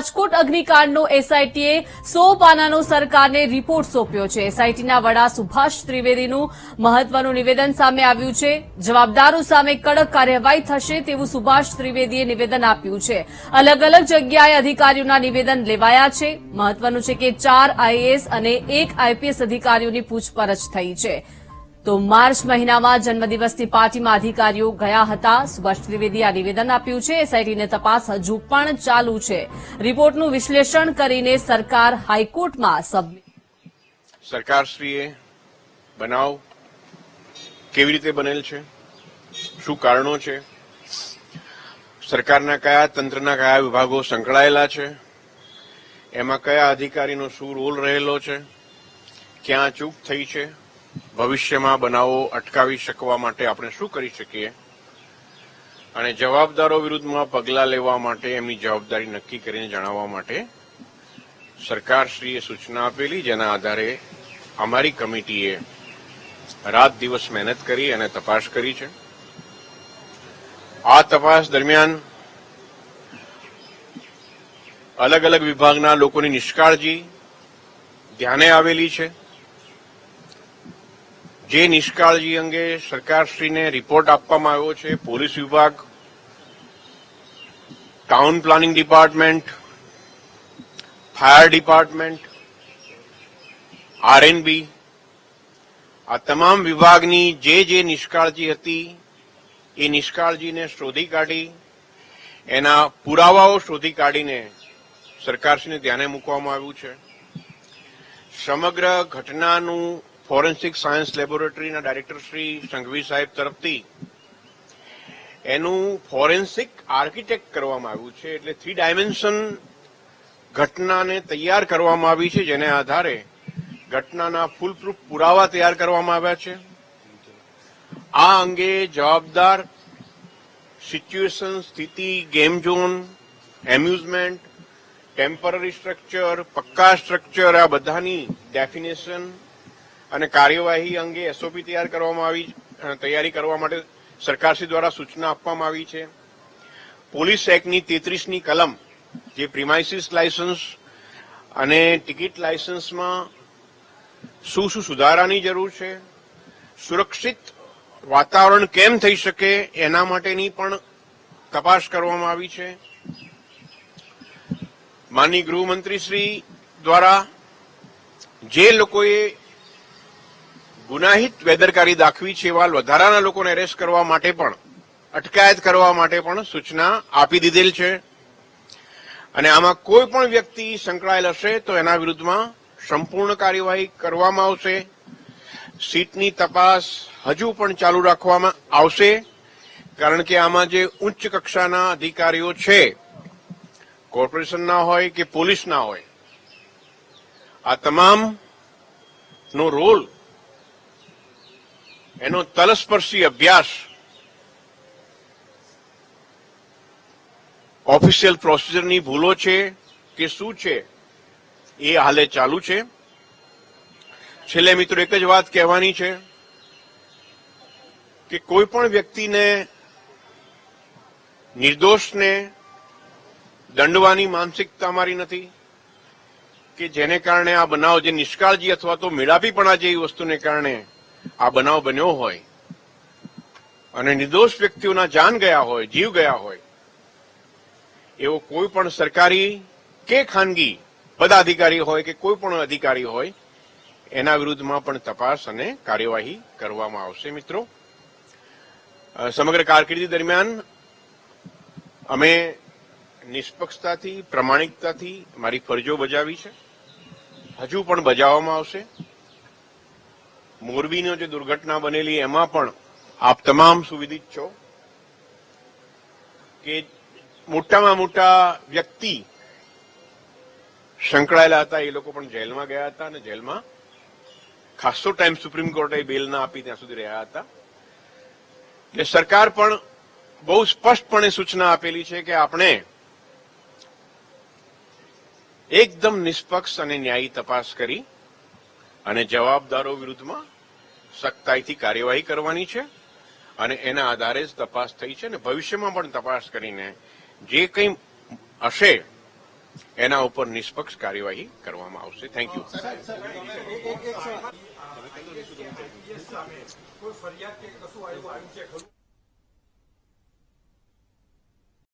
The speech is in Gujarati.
રાજકોટ અગ્નિકાંડનો એસઆઈટીએ સો પાનાનો સરકારને રિપોર્ટ સોંપ્યો છે. એસઆઈટીના વડા સુભાષ ત્રિવેદીનું મહત્વનું નિવેદન સામે આવ્યું છે. જવાબદારો સામે કડક કાર્યવાહી થશે તેવું સુભાષ ત્રિવેદીએ નિવેદન આપ્યું છે. અલગ અલગ જગ્યાએ અધિકારીઓના નિવેદન લેવાયા છે. મહત્વનું છે કે ચાર આઈએએસ અને એક આઈપીએસ અધિકારીઓની પૂછપરછ થઈ છે. તો માર્ચ મહિનામાં જન્મદિવસની પાર્ટીમાં અધિકારીઓ ગયા હતા. સુભાષ ત્રિવેદીએ આ નિવેદન આપ્યું છે. એસઆઈટીને તપાસ હજુ પણ ચાલુ છે. રિપોર્ટનું વિશ્લેષણ કરીને સરકાર હાઈકોર્ટમાં સરકારશ્રીએ બનાવ કેવી રીતે બનેલ છે? શું કારણો છે? સરકારના કયા તંત્રના કયા વિભાગો સંકળાયેલા છે? એમાં કયા અધિકારીનો શું રોલ રહેલો છે? ક્યાં ચૂક થઈ છે? ભવિષ્યમાં બનાવો અટકાવી શકવા માટે આપણે શું કરી શકીએ? અને જવાબદારો વિરુદ્ધમાં પગલાં લેવા માટે, એમની જવાબદારી નક્કી કરીને જણાવવા માટે સરકારશ્રીએ સૂચના આપેલી, જેના આધારે અમારી કમિટીએ રાત દિવસ મહેનત કરી અને તપાસ કરી છે. આ તપાસ દરમિયાન અલગ અલગ વિભાગના લોકોની નિષ્કાળજી ધ્યાને આવેલી છે. જે નિષ્કાળજી અંગે સરકારશ્રીને રિપોર્ટ આપવામાં આવ્યો છે, પોલીસ વિભાગ town planning department fire department RNB આ તમામ વિભાગની જે જે નિષ્કાળજી હતી, એ નિષ્કાળજીને શોધી કાઢી, એના પુરાવાઓ શોધી કાઢીને સરકારશ્રીને ધ્યાને મૂકવામાં આવ્યું છે. સમગ્ર ઘટનાનું ફોરેન્સિક સાયન્સ લેબોરેટરીના ડાયરેક્ટર શ્રી સંઘવી સાહેબ તરફથી એનું ફોરેન્સિક આર્કિટેક્ટ કરવામાં આવ્યું છે. એટલે થ્રી ડાયમેન્શન ઘટનાને તૈયાર કરવામાં આવી છે, જેને આધારે ઘટનાના ફૂલપ્રૂફ પુરાવા તૈયાર કરવામાં આવ્યા છે. આ અંગે જવાબદાર સિચ્યુએશન સ્થિતિ game zone amusement temporary structure પક્કા structure આ બધાની ડેફિનેશન અને કાર્યવાહી અંગે એસઓપી તૈયાર કરવામાં આવી તૈયારી કરવા માટે સરકારશ્રી દ્વારા સૂચના આપવામાં આવી છે. પોલીસ એક્ટની તેત્રીસની કલમ, જે પ્રિમાઇસીસ લાયસન્સ અને ટિકિટ લાયસન્સમાં શું શું સુધારાની જરૂર છે, સુરક્ષિત વાતાવરણ કેમ થઈ શકે, એના માટેની પણ તપાસ કરવામાં આવી છે. માનની ગૃહમંત્રી શ્રી દ્વારા જે લોકોએ ગુનાહિત બેદરકારી દાખવી છે એવા વધારાના લોકોને એરેસ્ટ કરવા માટે પણ, અટકાયત કરવા માટે પણ સૂચના આપી દીધેલ છે. અને આમાં કોઈ પણ વ્યક્તિ સંકળાયેલ હશે તો એના વિરુદ્ધમાં સંપૂર્ણ કાર્યવાહી કરવામાં આવશે. સીટની તપાસ હજુ પણ ચાલુ રાખવામાં આવશે, કારણ કે આમાં જે ઉચ્ચ કક્ષાના અધિકારીઓ છે કોર્પોરેશનના હોય કે પોલીસના હોય, આ તમામનો રોલ એનો તલસ્પર્શી અભ્યાસ ઓફિશિયલ પ્રોસિજરની ભૂલો છે કે શું છે, એ હાલે ચાલુ છે. છેલ્લે મિત્રો એક જ વાત કહેવાની છે કે કોઈ પણ વ્યક્તિને નિર્દોષને દંડવાની માનસિકતા અમારી નથી કે જેને કારણે આ બનાવ જે નિષ્કાળજી અથવા તો મેળાપીપણા જેવી વસ્તુને કારણે આ બનાવ બન્યો હોય અને નિર્દોષ વ્યક્તિઓના જાન ગયા હોય, જીવ ગયા હોય, એવો કોઈ પણ સરકારી કે ખાનગી પદાધિકારી હોય કે કોઈ પણ અધિકારી હોય, એના વિરુદ્ધમાં પણ તપાસ અને કાર્યવાહી કરવામાં આવશે મિત્રો. સમગ્ર કારકિર્દી દરમિયાન અમે નિષ્પક્ષતાથી, પ્રમાણિકતાથી મારી ફરજો બજાવી છે. હજુ પણ બજાવવામાં આવશે. મોરબીનો જે દુર્ઘટના બનેલી, એમાં પણ આપ તમામ સુવિધિત છો કે મોટામાં મોટા વ્યક્તિ સંકળાયેલા હતા, એ લોકો પણ જેલમાં ગયા હતા અને જેલમાં ખાસો ટાઈમ સુપ્રીમ કોર્ટે બેલ ના આપી ત્યાં સુધી રહ્યા હતા. એટલે સરકાર પણ બહુ સ્પષ્ટપણે સૂચના આપેલી છે કે આપણે એકદમ નિષ્પક્ષ અને ન્યાયી તપાસ કરી અને જવાબદારો વિરુદ્ધમાં સખ્તાઈથી કાર્યવાહી કરવાની છે અને એના આધારે જ તપાસ થઈ છે અને ભવિષ્યમાં પણ તપાસ કરીને જે કંઈ હશે એના ઉપર નિષ્પક્ષ કાર્યવાહી કરવામાં આવશે થેન્ક યુ ફરિયાદ કે કશું આવ્યું છે